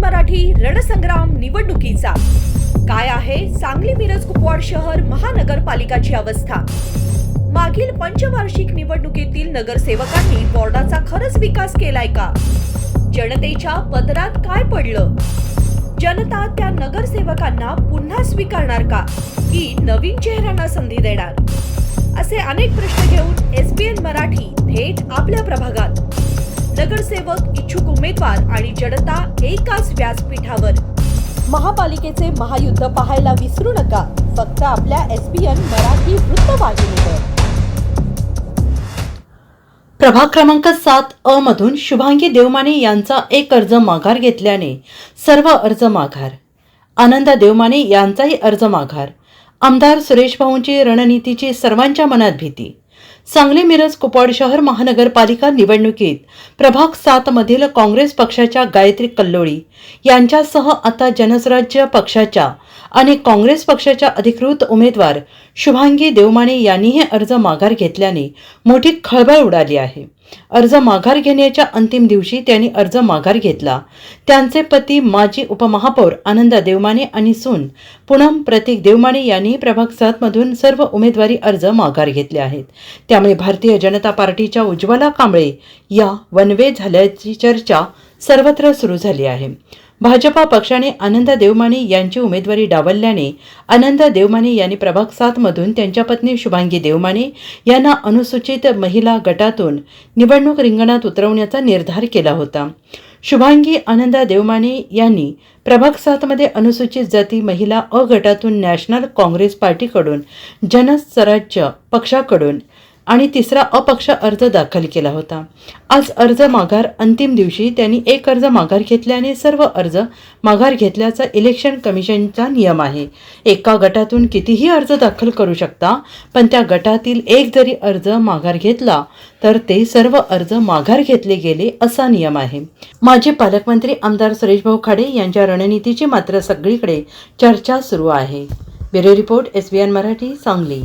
मराठी रणसंग्राम निवडणुकीचा. काय आहे सांगली मिरज कुपवाड शहर महानगरपालिकाची अवस्था? मागील पंचवार्षिक निवडणुकीतील नगरसेवकांनी बॉर्डाचा खरंच विकास केलाय का? जनतेच्या पदरात काय पडलं? जनता त्या नगरसेवकांना पुन्हा स्वीकारणार का? की नवीन चेहऱ्यांना संधी देणार? असे अनेक प्रश्न घेऊन एस पी एन मराठी थेट आपल्या प्रभागात. नगरसेवक इच्छुक उमेदवार आणि जनता एकाच व्यासपीठावर. महापालिकेचे महायुद्ध पाहायला विसरू नका फक्त आपल्या एस पी एन मराठी वृत्तवाहिनीवर प्रभाग क्रमांक सात अ मधून शुभांगी देवमाने यांचा एक अर्ज माघार घेतल्याने सर्व अर्ज माघार. आनंदा देवमाने यांचाही अर्ज माघार. आमदार सुरेश भाऊंची रणनीतीची सर्वांच्या मनात भीती. सांगली मिरज कुपवाड शहर महानगरपालिका निवडणुकीत प्रभाग सात मधील काँग्रेस पक्षाच्या गायत्री कल्लोळी यांच्यासह आता जनसराज्य पक्षाच्या आणि काँग्रेस पक्षाच्या अधिकृत उमेदवार शुभांगी देवमाने यांनीही अर्ज माघार घेतल्याने मोठी खळबळ उडाली आहे. अर्ज माघार घेण्याच्या अंतिम दिवशी त्यांनी अर्ज माघार घेतला. त्यांचे पती माजी उपमहापौर आनंदा देवमाने आणि सून पूनम प्रतीक देवमाने यांनी प्रभाग सातमधून सर्व उमेदवारी अर्ज माघार घेतले आहेत. त्यामुळे भारतीय जनता पार्टीच्या उज्ज्वला कांबळे या वनवे झाल्याची चर्चा सर्वत्र सुरू झाली आहे. भाजपा पक्षाने आनंदा देवमाने यांची उमेदवारी डावलल्याने आनंदा देवमाने यांनी प्रभाग सातमधून त्यांच्या पत्नी शुभांगी देवमाने यांना अनुसूचित महिला गटातून निवडणूक रिंगणात उतरवण्याचा निर्धार केला होता. शुभांगी आनंदा देवमाने यांनी प्रभाग सातमध्ये अनुसूचित जाती महिला अ गटातून नॅशनल काँग्रेस पार्टीकडून जनस्वराज्य पक्षाकडून आणि तिसरा अपक्ष अर्ज दाखल केला होता. आज अर्ज माघार अंतिम दिवशी त्यांनी एक अर्ज माघार घेतल्याने सर्व अर्ज माघार घेतल्याचा इलेक्शन कमिशनचा नियम आहे. एका गटातून कितीही अर्ज दाखल करू शकता पण त्या गटातील एक जरी अर्ज माघार घेतला तर ते सर्व अर्ज माघार घेतले गेले असा नियम आहे. माजी पालकमंत्री आमदार सुरेशभाऊ खाडे यांच्या रणनीतीची मात्र सगळीकडे चर्चा सुरू आहे. Bureau report S Marathi Sangli.